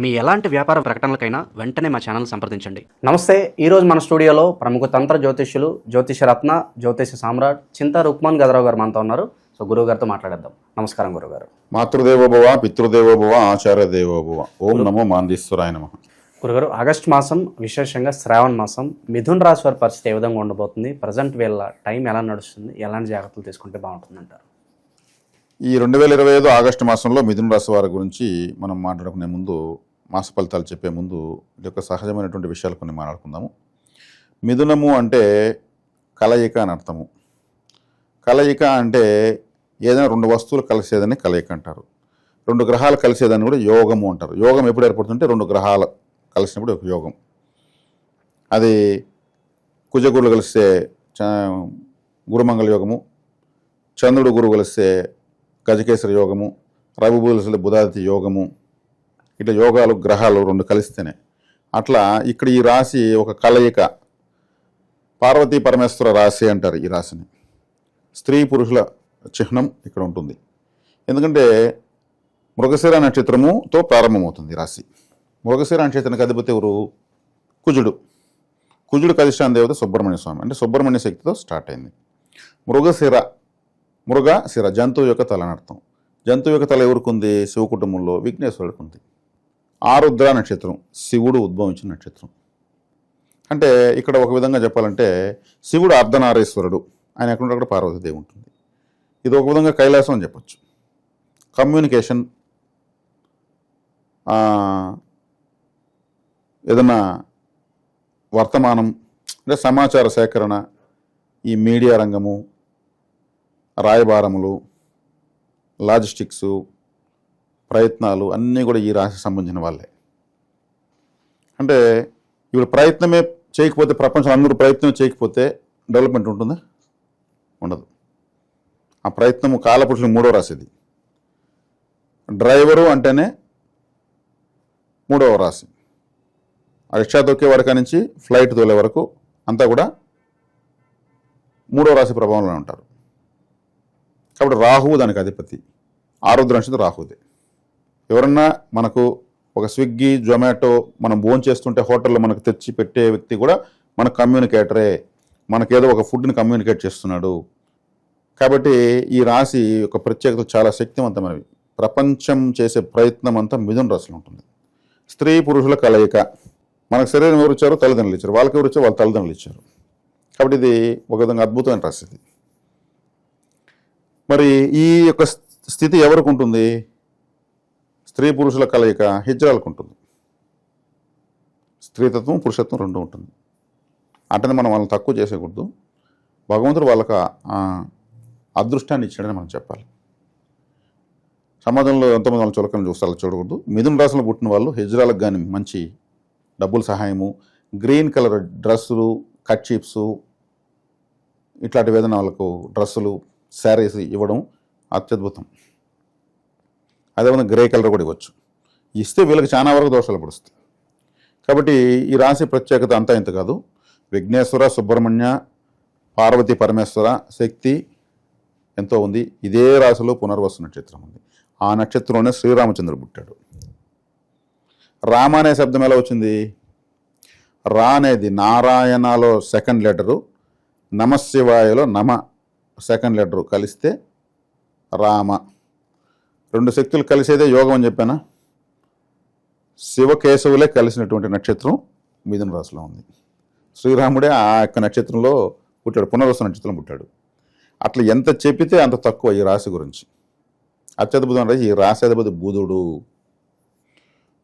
మీ ఎలాంటి వ్యాపార ప్రకటనలకైనా వెంటనే మా ఛానల్ సంప్రదించండి. నమస్తే ఈరోజు మన స్టూడియోలో ప్రముఖ తంత్ర జ్యోతిష్యులు జ్యోతిష రత్న జ్యోతిష సామ్రాట్ చింతా రుక్మాన్ గదరావు గారు మనతో ఉన్నారు. సో గురువు గారితో మాట్లాడేద్దాం. నమస్కారం గురుగారు మాతృదేవోభవ పితృదేవోభవ ఆచార్య దేవోభవ ఓం నమో మాందీశ్వరాయ నమ. గురుగారు ఆగస్ట్ మాసం విశేషంగా శ్రావణ మాసం మిథున్ రాశి వారి పరిస్థితి ఏ విధంగా ఉండబోతుంది? ప్రజెంట్ వీళ్ళ టైం ఎలా నడుస్తుంది? ఎలాంటి జాగ్రత్తలు తీసుకుంటే బాగుంటుంది అంటారు ఈ రెండు వేల ఇరవై ఐదు ఆగస్టు మాసంలో మిథున రాశి వారి గురించి మనం మాట్లాడుకునే ముందు మాస ఫలితాలు చెప్పే ముందు ఇది యొక్క సహజమైనటువంటి విషయాలు కొన్ని మాట్లాడుకుందాము. మిథునము అంటే కలయిక అని అర్థము. కలయిక అంటే ఏదైనా రెండు వస్తువులు కలిసేదని కలయిక అంటారు. రెండు గ్రహాలు కలిసేదాన్ని కూడా యోగము అంటారు. యోగం ఎప్పుడు ఏర్పడుతుంటే రెండు గ్రహాలు కలిసినప్పుడు ఒక యోగం. అది కుజగురులు కలిస్తే చ- గురుమంగళ యోగము చంద్రుడు గురువు కలిస్తే గజకేశ్వర యోగము రవి కలిస్తే బుధాదిత్య యోగము ఇట్లా యోగాలు గ్రహాలు రెండు కలిస్తేనే. అట్లా ఇక్కడ ఈ రాశి ఒక కలయిక. పార్వతీ పరమేశ్వర రాశి అంటారు ఈ రాశిని. స్త్రీ పురుషుల చిహ్నం ఇక్కడ ఉంటుంది. ఎందుకంటే మృగశిర నక్షత్రముతో ప్రారంభమవుతుంది ఈ రాశి. మృగశిర నక్షత్రానికి అధిపతి ఎవరు? కుజుడు. కుజుడు కధిష్టాన దేవత సుబ్రహ్మణ్య స్వామి. అంటే సుబ్రహ్మణ్య శక్తితో స్టార్ట్ అయింది. మృగశిర మృగ శిర జంతువు యొక్క తల అని అర్థం. జంతువు యొక్క తల ఎవరికి శివకుటుంబంలో శివ కుటుంబంలో విఘ్నేశ్వరుడికి ఉంది ఆరుద్ర నక్షత్రం శివుడు ఉద్భవించిన నక్షత్రం. అంటే ఇక్కడ ఒక విధంగా చెప్పాలంటే శివుడు అర్ధనారీశ్వరుడు. ఆయన ఎక్కడ అక్కడ పార్వతీదేవి ఉంటుంది. ఇది ఒక విధంగా కైలాసం అని చెప్పొచ్చు. కమ్యూనికేషన్ ఏదన్నా వర్తమానం అంటే సమాచార సేకరణ ఈ మీడియా రంగము రాయబారములు లాజిస్టిక్స్ ప్రయత్నాలు అన్నీ కూడా ఈ రాశికి సంబంధించిన వాళ్ళే. అంటే ఇప్పుడు ప్రయత్నమే చేయకపోతే ప్రపంచం అందరూ ప్రయత్నం చేయకపోతే డెవలప్మెంట్ ఉంటుందా? ఉండదు. ఆ ప్రయత్నము కాలపురుషులు మూడో రాశిది. డ్రైవరు అంటేనే మూడవ రాశి. రిక్షా తొక్కే వరకు నుంచి ఫ్లైట్ తోలే వరకు అంతా కూడా మూడో రాశి ప్రభావంలో ఉంటారు. కాబట్టి రాహువు దానికి అధిపతి. ఆరుద్ర నక్షత్రం రాహుదే. ఎవరన్నా మనకు ఒక స్విగ్గీ జొమాటో మనం భోజనం చేస్తుంటే హోటల్లో మనకు తెచ్చి పెట్టే వ్యక్తి కూడా మన కమ్యూనికేటరే. మనకేదో ఒక ఫుడ్ని కమ్యూనికేట్ చేస్తున్నాడు. కాబట్టి ఈ రాశి యొక్క ప్రత్యేకత చాలా శక్తివంతమైనవి ప్రపంచం చేసే ప్రయత్నం అంతా మిథున రాశిలో ఉంటుంది. స్త్రీ పురుషుల కలయిక. మనకు శరీరం ఎవరు ఇచ్చారో తల్లిదండ్రులు ఇచ్చారు. వాళ్ళకి ఎవరు ఇచ్చారో వాళ్ళ తల్లిదండ్రులు ఇచ్చారు. కాబట్టి ఇది ఒక విధంగా అద్భుతమైన రాశి ఇది. మరి ఈ యొక్క స్థితి ఎవరికి ఉంటుంది? స్త్రీ పురుషుల కలయిక హిజ్రాలకు ఉంటుంది. స్త్రీతత్వం పురుషత్వం రెండు ఉంటుంది. అంటే మనం వాళ్ళని తక్కువ చేసేయకూడదు. భగవంతుడు వాళ్ళకి అదృష్టాన్ని ఇచ్చాడని మనం చెప్పాలి. సమాజంలో ఎంతోమంది వాళ్ళు చులకని చూస్తారు చూడకూడదు. మిథున రాశిలో పుట్టిన వాళ్ళు హిజ్రాలకు కానీ మంచి డబ్బుల సహాయము గ్రీన్ కలర్ డ్రెస్సులు కట్ చీప్స్ ఇట్లాంటి వేదన వాళ్ళకు డ్రెస్సులు శారీస్ ఇవ్వడం అత్యద్భుతం. అదేవిధంగా గ్రే కలర్ కూడా ఇవ్వచ్చు. ఇస్తే వీళ్ళకి చాలా వరకు దోషాలు పడుస్తాయి. కాబట్టి ఈ రాశి ప్రత్యేకత అంతా ఇంత కాదు. విఘ్నేశ్వర సుబ్రహ్మణ్య పార్వతి పరమేశ్వర శక్తి ఎంతో ఉంది. ఇదే రాశిలో పునర్వసు నక్షత్రం ఉంది. ఆ నక్షత్రంలోనే శ్రీరామచంద్రుడు పుట్టాడు. రామ అనే శబ్దం ఎలా వచ్చింది? రా అనేది నారాయణలో సెకండ్ లెటరు నమశివాయలో నమ సెకండ్ లెటరు కలిస్తే రామ. రెండు శక్తులు కలిసేదే యోగం అని చెప్పానా? శివకేశవులే కలిసినటువంటి నక్షత్రం మిథున రాశిలో ఉంది. శ్రీరాముడే ఆ యొక్క నక్షత్రంలో పుట్టాడు పునర్వస నక్షత్రం పుట్టాడు. అట్లా ఎంత చెప్పితే అంత తక్కువ ఈ రాశి గురించి. అత్యద్భుతం అంటే ఈ రాశి అధిపతి బుధుడు.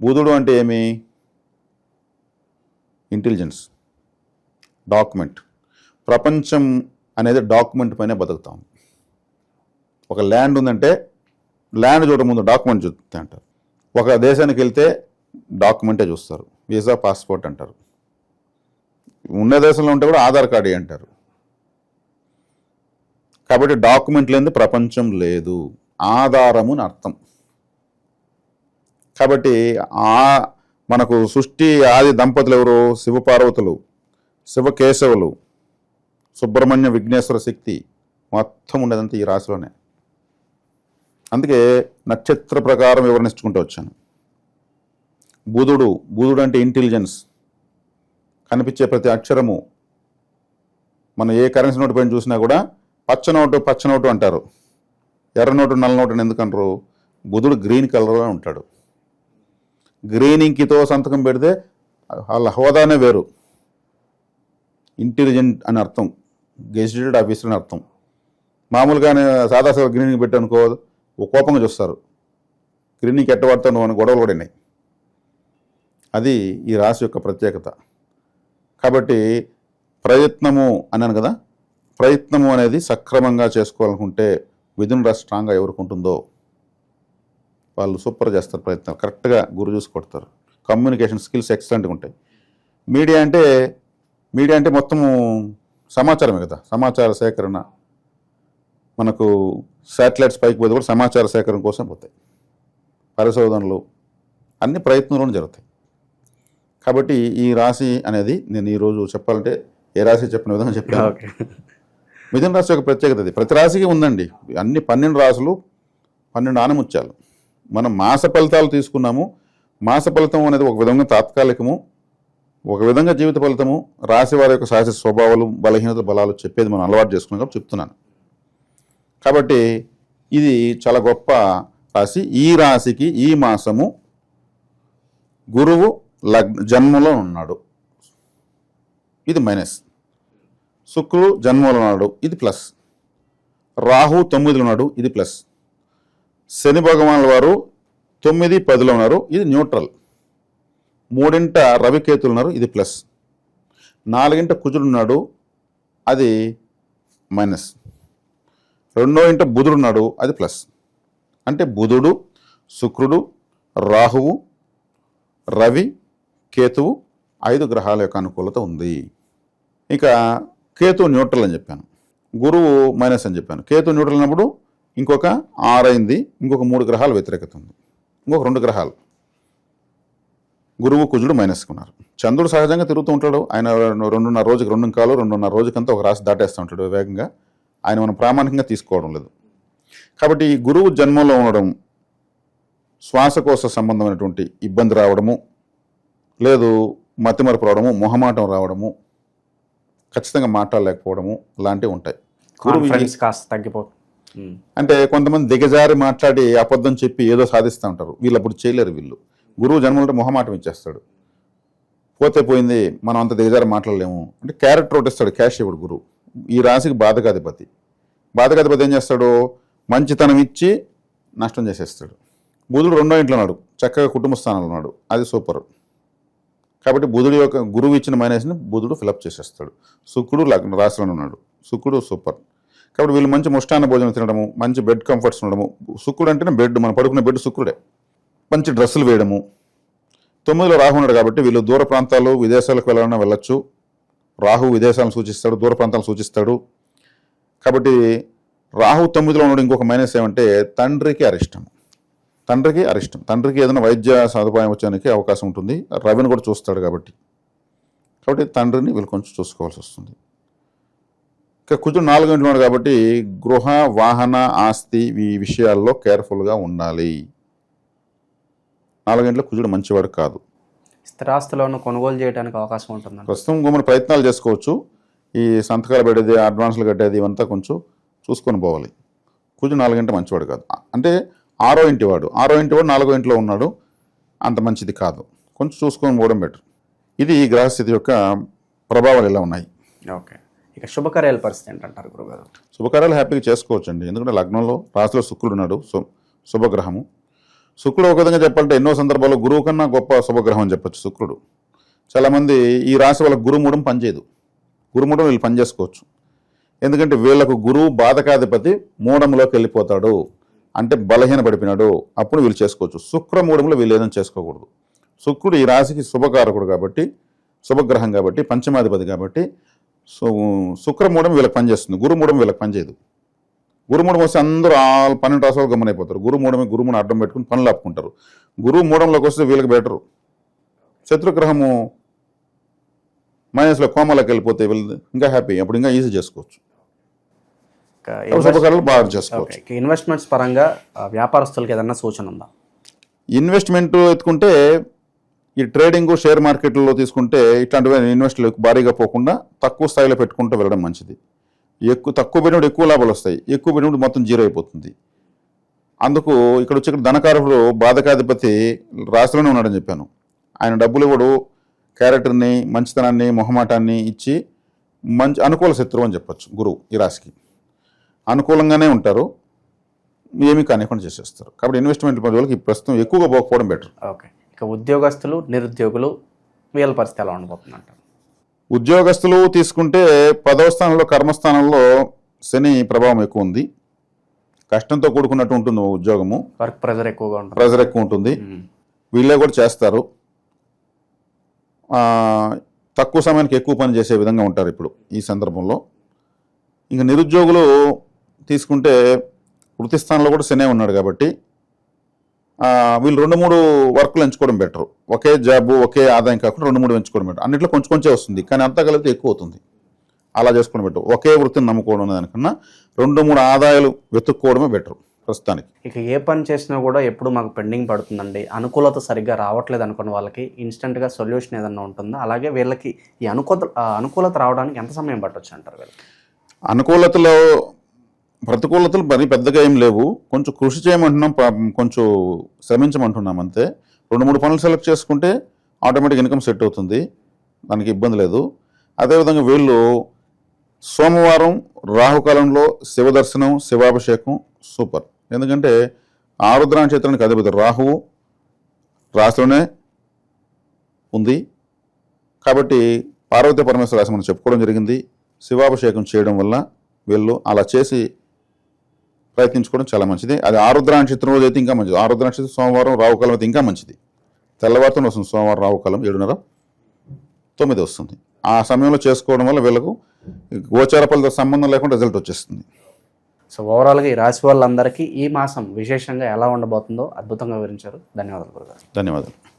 బుధుడు అంటే ఏమి? Intelligence document. ప్రపంచం అనేది డాక్యుమెంట్ పైనే బతుకుతాం ఒక ల్యాండ్ ఉందంటే ల్యాండ్ చూడడం ముందు డాక్యుమెంట్ చూస్తే అంటారు. ఒక దేశానికి వెళ్తే డాక్యుమెంటే చూస్తారు. వీసా పాస్పోర్ట్ అంటారు. ఉన్న దేశంలో ఉంటే కూడా ఆధార్ కార్డు అంటారు. కాబట్టి డాక్యుమెంట్ లేని ప్రపంచం లేదు. ఆధారము అని అర్థం. కాబట్టి ఆ మనకు సృష్టి ఆది దంపతులు ఎవరు? శివపార్వతులు శివకేశవులు. సుబ్రహ్మణ్య విఘ్నేశ్వర శక్తి మొత్తం ఉండేదంతా ఈ రాశిలోనే. అందుకే నక్షత్ర ప్రకారం వివరణించుకుంటూ వచ్చాను. బుధుడు బుధుడు అంటే ఇంటెలిజెన్స్ కనిపించే ప్రతి అక్షరము మనం ఏ కరెన్సీ నోటు పైన చూసినా కూడా పచ్చ నోటు పచ్చ నోటు అంటారు. ఎర్ర నోటు నల్ల నోటు అని ఎందుకంటారు? బుధుడు గ్రీన్ కలర్లో ఉంటాడు. గ్రీన్ ఇంకితో సంతకం పెడితే వాళ్ళ హోదానే వేరు. ఇంటెలిజెంట్ అని అర్థం. గెజిటెడ్ ఆఫీసర్ అని అర్థం మామూలుగానే సాదా సాదా గ్రీనింగ్ పెట్టనుకో ఓ కోపంగా చూస్తారు. గ్రీనింగ్ ఎట్ట పడతాను అని గొడవలు కూడా ఉన్నాయి. అది ఈ రాశి యొక్క ప్రత్యేకత. కాబట్టి ప్రయత్నము అన్నాను కదా ప్రయత్నము అనేది సక్రమంగా చేసుకోవాలనుకుంటే విధున రాశి స్ట్రాంగ్గా ఎవరికి ఉంటుందో వాళ్ళు సూపర్ చేస్తారు ప్రయత్నాలు. కరెక్ట్గా గురు చూసి కొడతారు కమ్యూనికేషన్ స్కిల్స్ ఎక్సలెంట్గా ఉంటాయి. మీడియా అంటే మీడియా అంటే మొత్తము సమాచారమే కదా. సమాచార సేకరణ మనకు శాటిలైట్స్ పైకి పోతే కూడా సమాచార సేకరణ కోసం పోతాయి. పరిశోధనలు అన్ని ప్రయత్నంలోనే జరుగుతాయి. కాబట్టి ఈ రాశి అనేది నేను ఈరోజు చెప్పాలంటే ఏ రాశి చెప్పిన విధంగా చెప్పాను. మిథున రాశి యొక్క ప్రత్యేకత ఇది ప్రతి రాశికి ఉందండి. అన్ని పన్నెండు రాసులు పన్నెండు ఆనముత్యాలు. మనం మాస ఫలితాలు తీసుకున్నాము. మాస ఫలితం అనేది ఒక విధంగా తాత్కాలికము. ఒక విధంగా జీవిత ఫలితము రాశి వారి యొక్క సహజ స్వభావాలు బలహీనత బలాలు చెప్పేది మనం అలవాటు చేసుకున్నాం కాబట్టి చెప్తున్నాను. కాబట్టి ఇది చాలా గొప్ప రాశి. ఈ రాశికి ఈ మాసము గురువు లగ్న జన్మలో ఉన్నాడు. ఇది మైనస్. శుక్రుడు జన్మలో ఉన్నాడు. ఇది ప్లస్. రాహు తొమ్మిదిలో ఉన్నాడు. ఇది ప్లస్. శని భగవానుల వారు తొమ్మిది పదిలో ఉన్నారు. ఇది న్యూట్రల్. మూడింట రవికేతులు ఉన్నారు ఇది ప్లస్. నాలుగింట కుజుడు ఉన్నాడు అది మైనస్. రెండో ఇంట బుధుడు ఉన్నాడు అది ప్లస్. అంటే బుధుడు శుక్రుడు రాహువు రవి కేతువు ఐదు గ్రహాల యొక్క అనుకూలత ఉంది. ఇక కేతు న్యూట్రల్ అని చెప్పాను. గురువు మైనస్ అని చెప్పాను. కేతు న్యూట్రల్ అన్నప్పుడు ఇంకొక ఆరైంది ఇంకొక మూడు గ్రహాలు వ్యతిరేకత ఉంది. ఇంకొక రెండు గ్రహాలు. గురువు కుజుడు మైనస్ ఉన్నారు చంద్రుడు సహజంగా తిరుగుతూ ఉంటాడు. ఆయన రెండున్నర రోజుకి రెండు కాలు రెండున్నర రోజుకంతా ఒక రాశి దాటేస్తూ ఉంటాడు వేగంగా. ఆయన మనం ప్రామాణికంగా తీసుకోవడం లేదు. కాబట్టి ఈ గురువు జన్మంలో ఉండడం శ్వాసకోశ సంబంధమైనటువంటి ఇబ్బంది రావడము లేదు మతిమరుపు రావడము మొహమాటం రావడము ఖచ్చితంగా మాట్లాడలేకపోవడము లాంటివి ఉంటాయి. తగ్గిపో. అంటే కొంతమంది దిగజారి మాట్లాడి అబద్ధం చెప్పి ఏదో సాధిస్తూ ఉంటారు. వీళ్ళు అప్పుడు చేయలేరు వీళ్ళు. గురువు జన్మలో మొహమాటం ఇచ్చేస్తాడు. పోతే పోయింది మనం అంత దిగజారి మాట్లాడలేము. అంటే క్యారెక్టర్ ఒకటిస్తాడు క్యాష్ ఇవ్వడు గురువు. ఈ రాశికి బాధకాధిపతి బాధకాధిపతి ఏం చేస్తాడు? మంచితనం ఇచ్చి నష్టం చేసేస్తాడు. బుధుడు రెండో ఇంట్లో ఉన్నాడు చక్కగా కుటుంబ స్థానంలో ఉన్నాడు. అది సూపర్. కాబట్టి బుధుడు యొక్క గురువు ఇచ్చిన మైనస్ని బుధుడు ఫిలప్ చేసేస్తాడు. శుక్రుడు లగ్న రాశిలో ఉన్నాడు. శుక్రుడు సూపర్. కాబట్టి వీళ్ళు మంచి ముష్టాన్న భోజనం తినడము మంచి బెడ్ కంఫర్ట్స్ ఉండడము. శుక్రుడు అంటేనే బెడ్ మనం పడుకునే బెడ్ శుక్రుడే. మంచి డ్రెస్సులు వేయడము. తొమ్మిదిలో రాహు ఉన్నాడు కాబట్టి వీళ్ళు దూర ప్రాంతాలు విదేశాలకు వెళ్ళాలన్నా వెళ్ళొచ్చు. రాహు విదేశాలను సూచిస్తాడు దూర ప్రాంతాలను సూచిస్తాడు. కాబట్టి రాహు తొమ్మిదిలో ఉన్నాడు ఇంకొక మైనస్ ఏమంటే తండ్రికి అరిష్టం తండ్రికి అరిష్టం. తండ్రికి ఏదైనా వైద్య సదుపాయం వచ్చడానికి అవకాశం ఉంటుంది. రవిని కూడా చూస్తాడు కాబట్టి. కాబట్టి తండ్రిని వీళ్ళు కొంచెం చూసుకోవాల్సి వస్తుంది. ఇక కుజుడు నాలుగు ఉన్నాడు కాబట్టి గృహ వాహన ఆస్తి ఈ విషయాల్లో కేర్ఫుల్గా ఉండాలి. నాలుగింట్లో కుజుడు మంచివాడు కాదు. స్థిరాస్తులను కొనుగోలు చేయడానికి అవకాశం ఉంటుందండి. ప్రస్తుతం గుమ్మని ప్రయత్నాలు చేసుకోవచ్చు. ఈ సంతకాలు పెట్టేది అడ్వాన్స్లు కట్టేది ఇవంతా కొంచెం చూసుకొని పోవాలి. కుజు నాలుగింటి మంచివాడు కాదు. అంటే ఆరో ఇంటి వాడు. ఆరో ఇంటి వాడు నాలుగో ఇంట్లో ఉన్నాడు. అంత మంచిది కాదు. కొంచెం చూసుకొని పోవడం బెటర్. ఇది ఈ గ్రహస్థితి యొక్క ప్రభావాలు ఎలా ఉన్నాయి. ఓకే. ఇక శుభకార్యాల పరిస్థితి ఏంటంటారు గురుగారు? శుభకార్యాలు హ్యాపీగా చేసుకోవచ్చండి. ఎందుకంటే లగ్నంలో రాశిలో శుక్రుడు ఉన్నాడు. శుభగ్రహము. శుక్రుడు ఒక విధంగా చెప్పాలంటే ఎన్నో సందర్భాల్లో గురువు కన్నా గొప్ప శుభగ్రహం అని చెప్పొచ్చు శుక్రుడు. చాలామంది ఈ రాశి వాళ్ళకి గురుమూడం పనిచేయదు. గురుమూడం వీళ్ళు పని చేసుకోవచ్చు. ఎందుకంటే వీళ్ళకు గురువు బాధకాధిపతి మూడంలోకి వెళ్ళిపోతాడు. అంటే బలహీన పడిపోయినాడు అప్పుడు వీళ్ళు చేసుకోవచ్చు. శుక్రమూడంలో వీళ్ళు ఏదైనా చేసుకోకూడదు. శుక్రుడు ఈ రాశికి శుభకారకుడు కాబట్టి శుభగ్రహం కాబట్టి పంచమాధిపతి కాబట్టి సో శుక్రమూడం వీళ్ళకి పనిచేస్తుంది. గురుమూడం వీళ్ళకి పనిచేయదు. గురుమూడం వస్తే అందరూ ఆ పన్నెండు రాష్ట్రాలు గమనైపోతారు గురుమూడమే గురుమును అడ్డం పెట్టుకుని పనులు ఆపుకుంటారు. గురువు మూడంలోకి వస్తే వీళ్ళకి బెటరు. శత్రుగ్రహము మైనస్లో కోమలోకి వెళ్ళిపోతే వీళ్ళు ఇంకా హ్యాపీ అప్పుడు ఇంకా ఈజీ చేసుకోవచ్చు. శుభకార్యాలు బాగా చేసుకోవచ్చు. ఇన్వెస్ట్మెంట్స్ పరంగా వ్యాపారస్తులకు ఏదన్నా సూచన ఉందా? ఇన్వెస్ట్మెంట్ ఎత్తుకుంటే ఈ ట్రేడింగ్ షేర్ మార్కెట్లో తీసుకుంటే ఇట్లాంటివి ఇన్వెస్ట్లు భారీగా పోకుండా తక్కువ స్థాయిలో పెట్టుకుంటూ వెళ్ళడం మంచిది. ఎక్కువ తక్కువ పెట్టినప్పుడు ఎక్కువ లాభాలు వస్తాయి. ఎక్కువ పెట్టినప్పుడు మొత్తం జీరో అయిపోతుంది. అందుకు ఇక్కడ వచ్చి ఇక్కడ ధనకారకుడు బాధకాధిపతి రాశిలోనే ఉన్నాడని చెప్పాను. ఆయన డబ్బులు ఇవ్వడు క్యారెక్టర్ని మంచితనాన్ని మొహమాటాన్ని ఇచ్చి మంచి అనుకూల శత్రువు అని చెప్పొచ్చు గురువు ఈ రాశికి. అనుకూలంగానే ఉంటారు ఏమీ కానివ్వకుండా చేసేస్తారు. కాబట్టి ఇన్వెస్ట్మెంట్ వాళ్ళకి ప్రస్తుతం ఎక్కువగా పోకపోవడం బెటర్ ఓకే. ఇక ఉద్యోగస్తులు నిరుద్యోగులు వీళ్ళ పరిస్థితి ఎలా ఉండబోతుందంటారు? ఉద్యోగస్తులు తీసుకుంటే పదవ స్థానంలో కర్మస్థానంలో శని ప్రభావం ఎక్కువ ఉంది. కష్టంతో కూడుకున్నట్టు ఉంటుంది ఉద్యోగము. వర్క్ ప్రెజర్ ఎక్కువగా ఉంటుంది. ప్రెజర్ ఎక్కువ ఉంటుంది. మ్మ్. వీళ్ళే కూడా చేస్తారు. తక్కువ సమయానికి ఎక్కువ పని చేసే విధంగా ఉంటారు ఇప్పుడు ఈ సందర్భంలో. ఇంకా నిరుద్యోగులు తీసుకుంటే వృత్తి స్థానంలో కూడా శనే ఉన్నాడు కాబట్టి వీళ్ళు రెండు మూడు వర్కులు ఎంచుకోవడం బెటర్. ఒకే జాబ్ ఒకే ఆదాయం కాకుండా రెండు మూడు ఎంచుకోవడం బెటర్. అన్నింటిలో కొంచెం కొంచెం వస్తుంది కానీ అంతా కలిపితే ఎక్కువ అవుతుంది. అలా చేసుకోవడం బెటర్. ఒకే వృత్తిని నమ్ముకోవడం దానికన్నా రెండు మూడు ఆదాయాలు వెతుక్కోవడమే బెటర్ ప్రస్తుతానికి. ఇక ఏ పని చేసినా కూడా ఎప్పుడు మాకు పెండింగ్ పడుతుందండి. అనుకూలత సరిగ్గా రావట్లేదు అనుకున్న వాళ్ళకి ఇన్స్టెంట్గా సొల్యూషన్ ఏదన్నా ఉంటుందా? అలాగే వీళ్ళకి ఈ అనుకూల అనుకూలత రావడానికి ఎంత సమయం పట్టొచ్చు అంటారు వీళ్ళకి అనుకూలతలో ప్రతికూలతలు మరి పెద్దగా ఏం లేవు. కొంచెం కృషి చేయమంటున్నాం కొంచెం శ్రమించమంటున్నాం అంతే. రెండు మూడు పనులు సెలెక్ట్ చేసుకుంటే ఆటోమేటిక్ ఇన్కమ్ సెట్ అవుతుంది. దానికి ఇబ్బంది లేదు. అదేవిధంగా వీళ్ళు సోమవారం రాహుకాలంలో శివ దర్శనం శివాభిషేకం సూపర్. ఎందుకంటే ఆరుద్ర నక్షత్రానికి అధిపతి రాహువు రాశిలోనే ఉంది. కాబట్టి పార్వతీ పరమేశ్వర రాశి మనం చెప్పుకోవడం జరిగింది. శివాభిషేకం చేయడం వల్ల వీళ్ళు అలా చేసి ప్రయత్నించుకోవడం చాలా మంచిది. అది ఆరుద్ర నక్షత్రం రోజు అయితే ఇంకా మంచిది. ఆరుద్ర నక్షత్రం సోమవారం రావుకాలం అయితే ఇంకా మంచిది. తెల్లవారుతో వస్తుంది సోమవారం రావుకాలం ఏడున్నర తొమ్మిది వస్తుంది. ఆ సమయంలో చేసుకోవడం వల్ల వీళ్ళకు గోచార ఫలిత సంబంధం లేకుండా రిజల్ట్ వచ్చేస్తుంది. సో ఓవరాల్గా ఈ రాశి వాళ్ళందరికీ ఈ మాసం విశేషంగా ఎలా ఉండబోతుందో అద్భుతంగా వివరించారు. ధన్యవాదాలు ధన్యవాదాలు.